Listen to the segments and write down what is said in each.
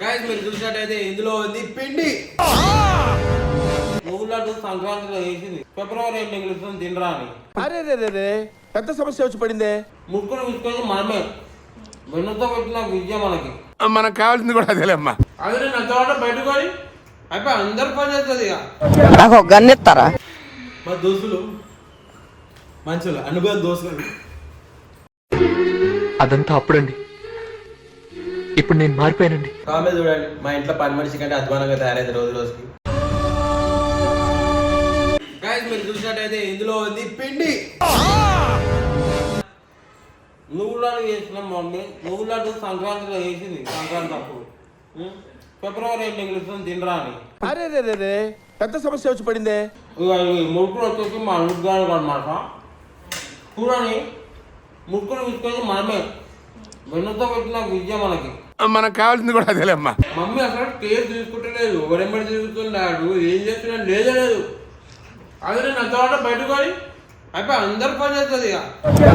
Guys మీరు చూసినట్టయితే ఇందులో ఉంది పిండి. లడ్డు సంక్రాంతిలో వేసింది ఫిబ్రవరి ఎన్ని మిగులుతుంది తినరా అని. అరే రే రే రే పెద్ద సమస్య వచ్చి పడిందే. ముక్కులు విసుకొని మనమే వెన్నుతో పెట్టిన విద్య మనకి. మనకు కావాల్సింది కూడా అదేలేమ్మా అది నేను నచ్చవాట పెట్టుకొని అయిపోయి అందరు పని చేస్తుంది ఇక. నాకు ఒక గన్ ఇస్తారా మా దోస్తులు మంచులు అనుభవం దోస్తులు. అదంతా అప్పుడండి. ఇప్పుడు నేను మారిపోయానండి. కామెంట్ చూడండి మా ఇంట్లో పని మనిషి కంటే అధ్వానంగా తయారైంది రోజు రోజుకి. గాయస్ మీరు చూసినట్టయితే ఇందులో ఉంది పిండి. నువ్వు లడ్డు చేసిన మమ్మీ నువ్వు సంక్రాంతిలో వేసింది సంక్రాంతి అప్పుడు? ఫిబ్రవరి మిగులుతుంది తినరా అని. అరే రే రే రే పెద్ద సమస్య వచ్చి పడిందే. ఇక ఈ వచ్చేసి మా అనుగాడు అనమాట చూడని మురుకులు తీసుకొని మనమే వెన్నుతో పెట్టిన విద్య మనకి. మనకు కావాల్సింది కూడా అదేలేమ్మా మమ్మీ అసలు కేర్ తీసుకుంటలేదు ఎవరెంబడి తిరుగుతున్నాడు ఏం చేస్తున్నాడు లేదే లేదు అది పెట్టుకొని అయిపోయి అందరు పని చేస్తుంది ఇక.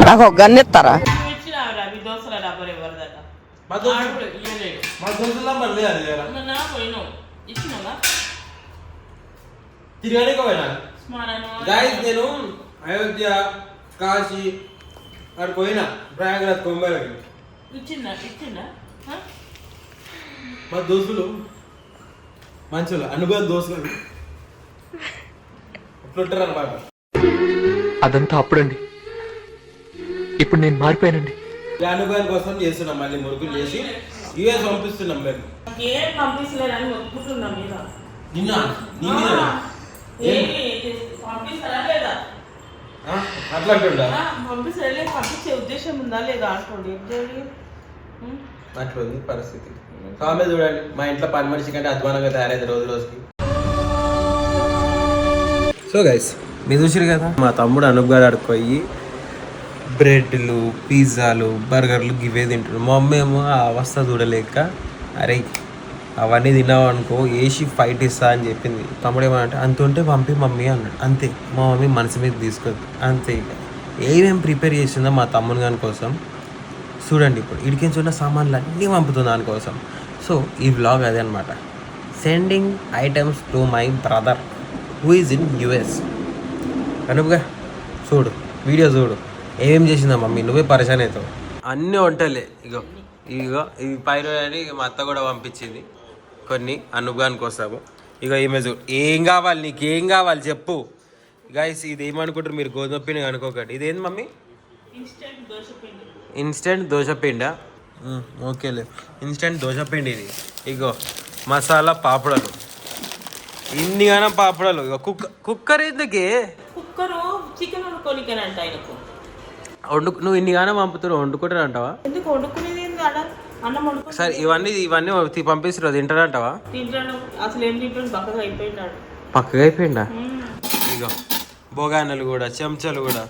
నాకు ఒక గన్ ఇస్తారా మీ దోశల డబ్బర్ ఎవరిదట మా దోస్తు ఆడు ఇయ్యలేడు మా దోస్తుల్లో మరి లేదు అది లేదా మొన్న పోయినావు ఇచ్చినావా తిరగడానికి పోయినా? స్మరణ. గాయస్ నేను అయోధ్య కాశీ అక్కడ పోయినా ప్రయాగరాజ్ కుంభలకి ఇచ్చిందా? మా దోస్తులు? మంచులు అనుభవం దోస్తులు. ఇట్లుంటారు అనమాట అదంతా అప్పుడండి. ఇప్పుడు నేను మారిపోయానండి. ఈ అనుభవం కోసం చేస్తున్నాం మళ్ళీ మురుకులు చేసి. యుఎస్ పంపిస్తున్నాం మేము. ఏం పంపిస్తలేదని ఒప్పుకుంటున్నా మీద నిన్న నీ మీద? ఏమి పంపిస్తారా లేదా? అట్లా పంపించే ఉద్దేశం ఉందా లేదా ఏం చేయాలి? ఉంది పరిస్థితి. కామె చూడండి మా ఇంట్లో పని మనిషి కంటే అధ్వానంగా తయారైంది రోజు రోజుకి. సో గైస్ మీరు చూసారు కదా మా తమ్ముడు అనూప్ గారు ఆడుకోయి బ్రెడ్లు పిజ్జాలు బర్గర్లు ఇవే తింటాడు మా అమ్మ ఏమో ఆ అవస్థ చూడలేక అరే అవన్నీ తిన్నావు అనుకో ఏసి ఫైట్ ఇస్తా అని చెప్పింది. తమ్ముడు ఏమంటే అంత ఉంటే పంపి మమ్మీ అన్నాడు. అంతే మా మమ్మీ మనసు మీద తీసుకొద్దు అంతే. ఇక ఏమేమి ప్రిపేర్ చేసిందో మా తమ్ముని గాని కోసం చూడండి ఇప్పుడు. ఇడికించి ఉన్న సామాన్లు అన్నీ పంపుతుంది దానికోసం సో ఈ వ్లాగ్ అదే అనమాట sending items to my brother who is in US అనుపుగా చూడు వీడియో చూడు. ఏమేం చేసిందా మమ్మీ నువ్వే పరిశాన్ అవుతావు. అన్నీ వంటలే. ఇగో ఇగో ఇవి పైరు అని మా అత్త కూడా పంపించింది. కొన్ని అనుగానికి వస్తాము ఇక ఈమె చూడు ఏం కావాలి నీకు ఏం కావాలి చెప్పు. గైస్ ఇది ఏమనుకుంటారు మీరు? గోధుమ పిండి అనుకోకండి. ఇదేంది మమ్మీ? ఇన్స్టెంట్ దోశ పిండి. ఇన్స్టెంట్ దోశపిండా ఓకేలే. ఇన్స్టెంట్ దోశపిండి ఇది. ఇగో మసాలా పాపడలు. ఇన్నిగానం పాపడలు. ఇగో కుక్క కుక్కర్ ఎందుకే? కుక్కరు చికెన్ వండుకోనికనంట ఆయనకు. వండు నువ్వు ఇన్నిగానం పంపుతారు వండుకుంటారు అంటావా ఎందుకు వండుకునేది అన్నం సరే ఇవన్నీ ఇవన్నీ పంపిస్తారు తింటాడు అసలు ఏం తింటాడు బక్కగా అయిపోయినాడు. పక్కగా అయిపోయిందా ఇగో బొగానలు కూడా చెంచాలు కూడా.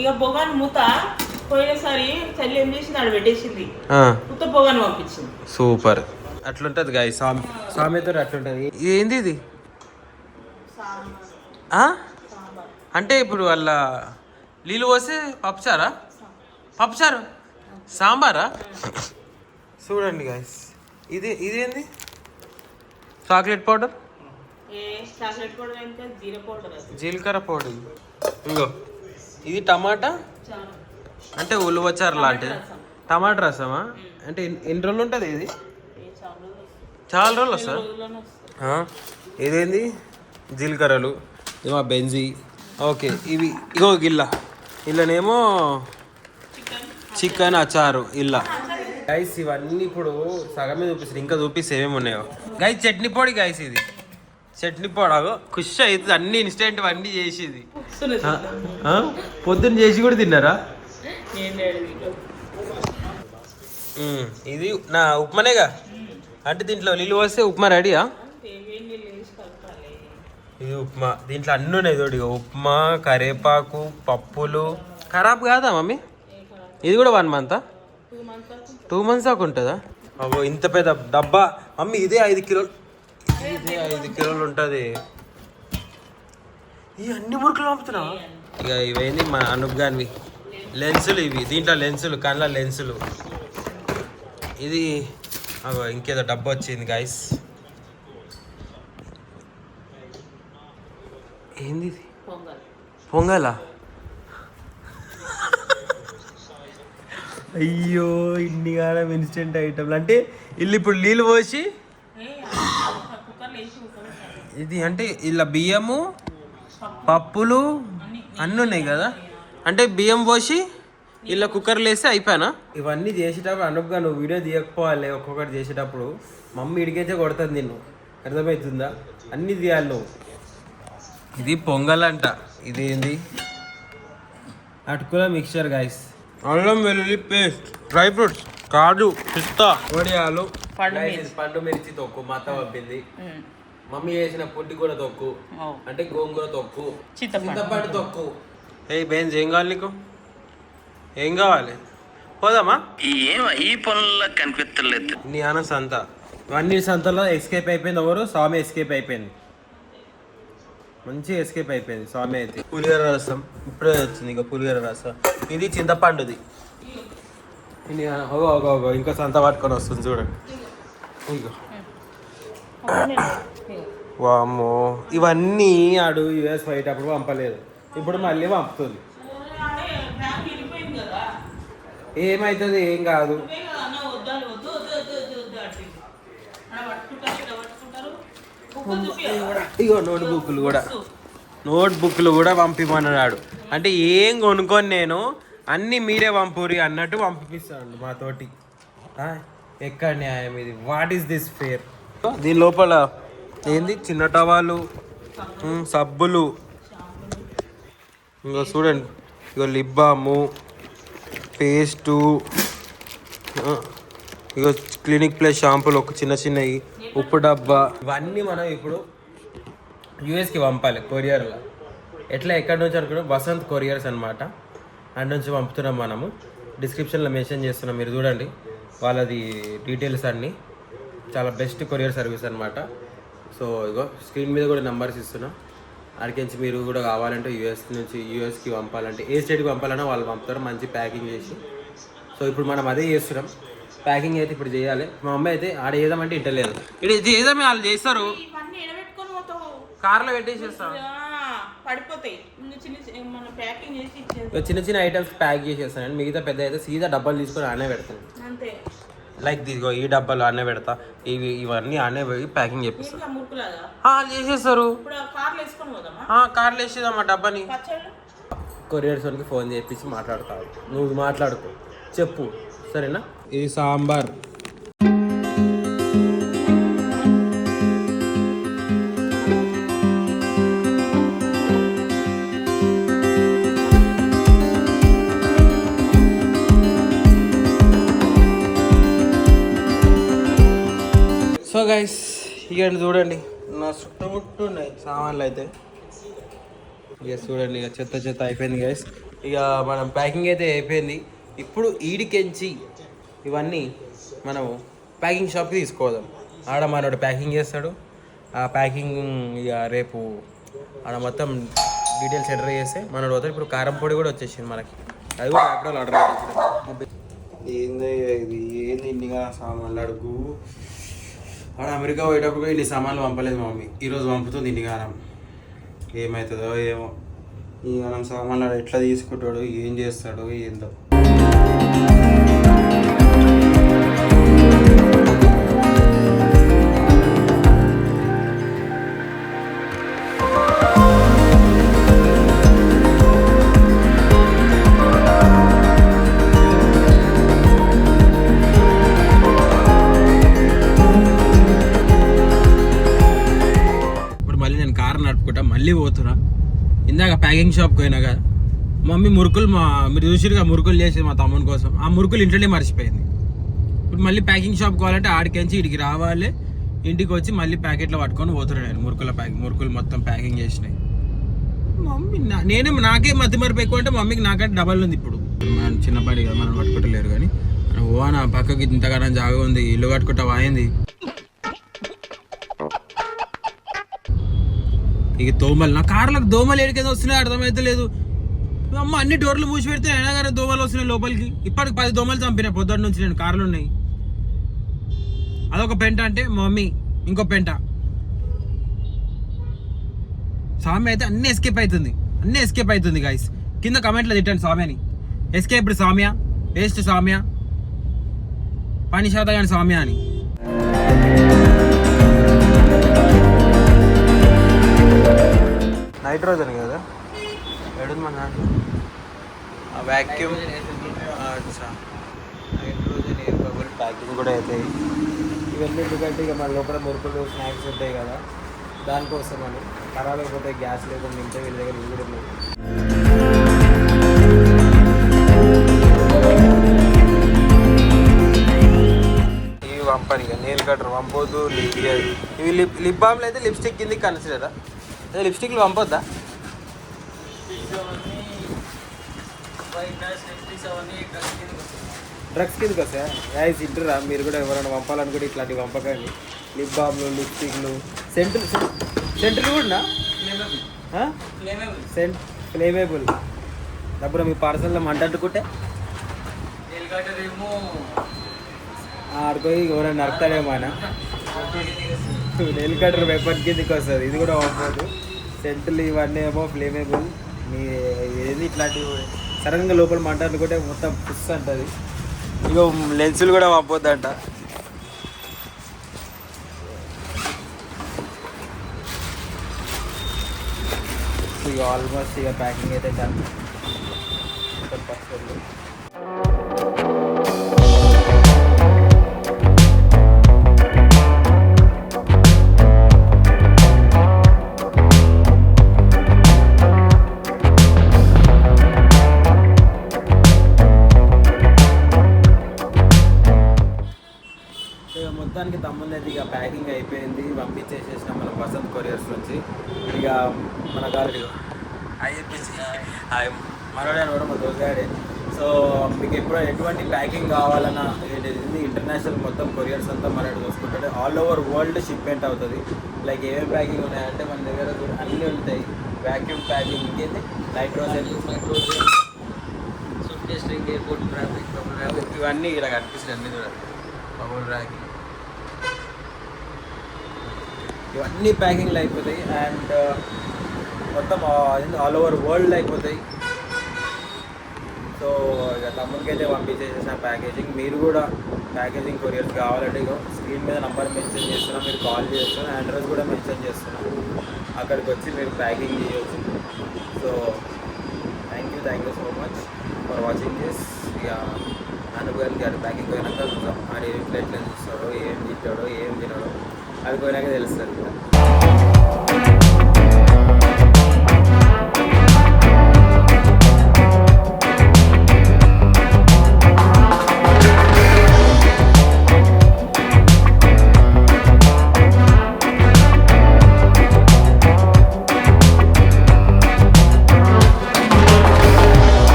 ఇక బొగాను మూత పోయినసారి చల్లి ఏం చేసింది? ఆడ పెట్టేసింది. ఉత్త బొగాను పంపించింది. సూపర్. అట్లుంటది గాయ సామె సామెతో అట్లుంటది. ఏంది ఇది? అంటే ఇప్పుడు వాళ్ళ నీళ్ళు పోసి పప్పుచారా పప్పుచారు సాంబారా. చూడండి గాయస్ ఇది ఇదేంది? చాక్లెట్ పౌడర్ జీలకర్ర పౌడర్ ఇంకో ఇది టమాటా? అంటే ఉలువచారు లాంటిది. టమాటా రసమా? అంటే ఎన్ని- రోజులు ఉంటుంది ఇది? చాలా రోజులు. ఆ, ఇదేంది? జీలకర్రలు. ఇవో బెంజి. ఓకే ఇవి. ఇగో గిల్ల. ఇల్లనేమో చికెన్ అచారు. ఇల్ల. గైస్ ఇవన్నీ ఇప్పుడు సగమే చూపిస్తుంది ఇంకా చూపిస్తే ఏమేమి ఉన్నాయో. గైస్ చట్నీ పొడి గైస్ ఇది. చట్నీ పొడి అగో ఖుషి అవుతుంది. అన్ని ఇన్స్టెంట్ అన్నీ చేసేది? పొద్దున్న చేసి కూడా తిన్నారా? ఇది నా ఉప్మానేగా? అంటే దీంట్లో నీళ్ళు పోస్తే ఉప్మా రెడీయా? ఇది ఉప్మా. దీంట్లో అన్నీ ఉన్నాయి ఇక ఉప్మా కరేపాకు పప్పులు. ఖరాబ్ కాదా మమ్మీ? ఇది కూడా వన్ మంతా టూ మంత్స్ దాకా ఉంటుందా? అవ్వ ఇంత పెద్ద డబ్బా. మమ్మీ ఇదే ఐదు కిలోలు. ఇదే ఐదు కిలోలు ఉంటుంది. ఈ అన్ని మురుకులు పంపుతున్నావా? ఇక ఇవేంది మా అనూప్ గానివి. లెన్సులు ఇవి. దీంట్లో లెన్సులు కళ్ళ లెన్సులు. ఇది ఇంకేదో డబ్బు వచ్చింది గాయస్ ఏంది ఇది? పొంగల్? అయ్యో ఇన్ని కాలం ఇన్స్టెంట్ ఐటమ్లు అంటే ఇల్లు ఇప్పుడు నీళ్ళు పోసి వేసి. ఇది అంటే ఇలా బియ్యము పప్పులు అన్నీ ఉన్నాయి కదా? అంటే బియ్యం పోసి ఇలా కుక్కర్లో వేస్తే అయిపోయానా? ఇవన్నీ చేసేటప్పుడు అనుపుగా నువ్వు వీడియో తీయకపోవాలి ఒక్కొక్కటి చేసేటప్పుడు. మమ్మీ ఇడికేచే కొడుతుంది నిన్ను. అర్థమవుతుందా? అన్నీ తీయాలి నువ్వు. ఇది పొంగల్ అంట. ఇది ఏంది అటుకుల మిక్చర్ గాయస్ అల్లం వెల్లుల్లి పేస్ట్ డ్రై ఫ్రూట్స్ కాజు పిస్తా వడియాలు. పండు మిర్చి. పండు మిర్చి తొక్కు మా అత్త పంపింది. ఉమ్. మమ్మీ చేసిన పుట్టి కూడా తొక్కు. ఓ. అంటే గోంగూర తొక్కు. చింతపండు. చింతపండు తొక్కు. ఏ బేన్స్ ఏం కావాలి నీకు? ఏం కావాలి? పోదామా? ఏం ఈ పనుల్లో కనిపించలేదు నీ ఆన సంత. ఇవన్నీ సంతలో ఎస్కేప్ అయిపోయింది ఎవరు? స్వామి ఎస్కేప్ అయిపోయింది. మంచి ఎస్కేప్ అయిపోయింది స్వామి అయితే. పులిహోర రసం ఇప్పుడే వచ్చింది ఇంకా పులిహోర రసం. ఇది చింతపండుది. ఇది ఓగో ఓగో ఓగో ఇంకా సంత పట్టుకొని వస్తుంది చూడండి. ఇగో వామ్మో ఇవన్నీ ఆడు యుఎస్ పోయేటప్పుడు పంపలేదు. ఇప్పుడు మళ్ళీ పంపుతుంది. ఏమవుతుంది ఏం కాదు. ఇగో నోట్ బుక్లు కూడా. నోట్ బుక్లు కూడా పంపిమన్నాడు. అంటే ఏం కొనుక్కొని నేను అన్ని మీరే పంపురి అన్నట్టు పంపిస్తాడు మాతోటి ఎక్కడ న్యాయం ఇది? వాట్ ఈస్ దిస్ ఫేర్ దీని లోపల ఏంది? చిన్న టవాలు సబ్బులు. ఇంకా చూడండి. ఇగో లిప్ బాము పేస్టు ఇగో క్లినిక్ ప్లస్ షాంపూలు ఒక చిన్న చిన్నవి ఉప్పు డబ్బా. ఇవన్నీ మనం ఇప్పుడు యూఎస్కి పంపాలి కొరియర్లో. ఎట్లా ఎక్కడి నుంచి అనుకున్నాం వసంత్ కొరియర్స్ అనమాట అక్కడ నుంచి పంపుతున్నాం మనము. డిస్క్రిప్షన్లో మెన్షన్ చేస్తున్నాం. మీరు చూడండి. వాళ్ళది డీటెయిల్స్ అన్నీ. చాలా బెస్ట్ కొరియర్ సర్వీస్ అనమాట సో ఇగో స్క్రీన్ మీద కూడా నెంబర్స్ ఇస్తున్నాం. అక్కడికి మీరు కూడా కావాలంటే యూఎస్ నుంచి యూఎస్కి పంపాలంటే ఏ స్టేట్కి పంపాలన్నా వాళ్ళు పంపుతారు. మంచి ప్యాకింగ్ చేసి. సో ఇప్పుడు మనం అదే చేస్తున్నాం. ప్యాకింగ్ అయితే ఇప్పుడు చేయాలి. మా అమ్మాయి అయితే ఆడ చేద్దామంటే ఇంటలేదు ఇది చేద్దామే వాళ్ళు చేస్తారు? కార్లో పెట్టేసేస్తాం. ఆ, పడిపోతాయి. చిన్న చిన్న మన ప్యాకింగ్ చేసి ఇచ్చేది ఇక చిన్న చిన్న ఐటమ్స్ ప్యాక్ చేసేస్తాను. మిగతా పెద్ద అయితే సీదా డబ్బాలు తీసుకొని ఆనే పెడతాను. అంతే. లైక్ ఇదిగో ఈ డబ్బాలు ఆనే పెడతా. ఇవి ఇవన్నీ ఆనే పోయి ప్యాకింగ్ చేపిస్తాను ఇంకా మురుకులాగా? ఆ, చేసేస్తారు. కార్లో వేసేదాం ఆ డబ్బాని. కొరియర్స్ వాళ్ళకి ఫోన్ చేపించి మాట్లాడతావు. నువ్వు మాట్లాడుకో. చెప్పు. సరేనా? ఇది సాంబార్. సో గైస్ ఇక చూడండి నా చుట్టముట్టు ఉన్నాయి సామాన్లు అయితే. ఇక చూడండి ఇక చెత్త చెత్త అయిపోయింది గైస్ ఇక మనం ప్యాకింగ్ అయితే అయిపోయింది. ఇప్పుడు ఈడికెంచి ఇవన్నీ మనం ప్యాకింగ్ షాప్కి తీసుకోదాం. ఆడ మనోడు ప్యాకింగ్ చేస్తాడు. ఆ ప్యాకింగ్ ఇక రేపు ఆడ మొత్తం డీటెయిల్స్ ఎంటర్ చేస్తే మనోడు పోతాడు. ఇప్పుడు కారం పొడి కూడా వచ్చేసింది మనకి. అది కూడా ఎప్పుడో ఆర్డర్ ఏంది ఇది? ఏంది ఇన్నిగా సామాన్లు అడుగు? ఆడ అమెరికా పోయేటప్పుడు ఇన్ని సామాన్లు పంపలేదు మా మమ్మీ ఈరోజు పంపుతుంది ఇన్ని కారం ఏమవుతుందో ఏమో. ఈ మనం సామాన్లు ఎట్లా తీసుకుంటాడు? ఏం చేస్తాడో? ఏందో. నడుపుకుంటా మళ్ళీ పోతున్నా. ఇందాక ప్యాకింగ్ షాప్కి పోయినా కదా మమ్మీ మురుకులు మా మీరు చూసిరుగా మురుకులు చేసి మా తమ్ముని కోసం. ఆ మురుకులు ఇంట్లోనే మర్చిపోయింది. ఇప్పుడు మళ్ళీ ప్యాకింగ్ షాప్ కావాలంటే ఆడికించి ఇడికి రావాలి. ఇంటికి వచ్చి మళ్ళీ ప్యాకెట్లో పట్టుకొని పోతున్నాను నేను మురుకుల ప్యాకింగ్ మురుకులు మొత్తం ప్యాకింగ్ చేసినాయి. మమ్మీ నేనే నాకే మధ్య మరపు ఎక్కువ అంటే మమ్మీకి నాకంటే డబల్ ఉంది ఇప్పుడు. మనం చిన్నపాటి కదా మనం పట్టుకుంటలేరు కానీ. ఓ నా పక్కకి ఇంతగానో జాగా ఉంది ఇల్లు కట్టుకుంటా వాయింది. ఇక దోమలు నా కార్లకు దోమలు ఏడికేదో వస్తున్నాయి అర్థమైతే లేదు. అమ్మ అన్ని డోర్లు మూసి పెడితే అయినా కానీ దోమలు వస్తున్నాయి లోపలికి. ఇప్పటికి పది దోమలు చంపిన పొద్దున్న నుంచి నేను కార్లు ఉన్నాయి. అదొక పెంట అంటే మా మమ్మీ ఇంకో పెంట. స్వామి అయితే అన్ని ఎస్కేప్ అవుతుంది అన్ని ఎస్కేప్ అవుతుంది గాయస్ కింద కమెంట్లో తిట్టండి స్వామిని. ఎస్కేప్డ్ సామ్య వేస్ట్ సామ్య పని శాతం కానీ సామ్య అని. నైట్రోజన్ కదా? ఎడుంది మన దాంట్లో. Vacuum nitrogen air bubble packing. కూడా అవుతాయి ఇవన్నీ ఎందుకంటే ఇక మన లోపల మురుకులు స్నాక్స్ ఉంటాయి కదా. దానికోసం అని ఖరాబ్ అయిపోతే గ్యాస్ లేకుండా తింటే వీళ్ళ దగ్గర కూడా ఉన్నాయి ఇవి పంపని ఇక నేల్ కట్టర్ పంపొద్దు లిప్ ఇవి లిప్ లిప్ బామ్లు అయితే లిప్స్టిక్ కిందకి కన్సిడరా అదే లిప్స్టిక్లు పంపొద్దా? డ్రగ్స్ కిందకి వస్తాయా యాజ్ ఇంటరా మీరు కూడా ఎవరైనా పంపాలనుకుంటే ఇట్లాంటివి పంపకండి. లిప్ బామ్లు లిప్స్టిక్లు సెంట్లు సెంట్లు కూడా సెంట్ ఫ్లేమేబుల్ అప్పుడు మీ పార్సల్లో మంట అంటుకుంటే. ఆడుకోయి ఎవరైనా నరుకుతాడేమో ఆయన. నెల్ కట్టర్ వెపన్ కిందకి వస్తుంది. ఇది కూడా పంపదు సెంట్లు ఇవన్నీ ఏమో ఫ్లేమేబుల్ మీ ఏది ఇట్లాంటివి సడన్గా లోపల మంట అనుకుంటే మొత్తం పుస్ అంటుంది. ఇక లెన్సులు కూడా పంపొద్దంట ఇక ఆల్మోస్ట్ ఇక ప్యాకింగ్ అయితే డన్ పర్సెంట్ మనోడే కూడా మా దోసగాడే సో మీకు ఎప్పుడు ఎటువంటి ప్యాకింగ్ కావాలన్నా ఇంటర్నేషనల్ మొత్తం కొరియర్స్ అంతా మనోడు చూసుకుంటాడు ఆల్ ఓవర్ వరల్డ్ షిప్మెంట్ అవుతుంది. లైక్ ఏమేమి ప్యాకింగ్ ఉన్నాయంటే మన దగ్గర కూడా అన్నీ ఉంటాయి. వ్యాక్యూమ్ ప్యాకింగ్ ఇంకేంది నైట్రోజన్ ఇవన్నీ ఇలా కనిపిస్తాయి అన్ని చూడండి బబుల్ ర్యాక్ ఇవన్నీ ప్యాకింగ్లు అయిపోతాయి. అండ్ మొత్తం ఆల్ ఓవర్ వరల్డ్ అయిపోతాయి. సో ఇక తమ్ముడికి అయితే పంపించేసేసిన ప్యాకేజింగ్ మీరు కూడా ప్యాకేజింగ్ కొరియర్స్ కావాలంటే స్క్రీన్ మీద నంబర్ మెన్షన్ చేస్తున్నా మీరు కాల్ చేస్తున్నా అడ్రస్ కూడా మెన్షన్ చేస్తున్నా. అక్కడికి వచ్చి మీరు ప్యాకింగ్ చేయవచ్చు so thank you thank you so much for watching this ఇక అనుభవానికి గారి ప్యాకింగ్ పోయినాక చూద్దాం. ఆడు ఏం ప్లేట్లో చూస్తాడో ఏం తింటాడో ఏం తినడో అది పోయినాక తెలుస్తుంది.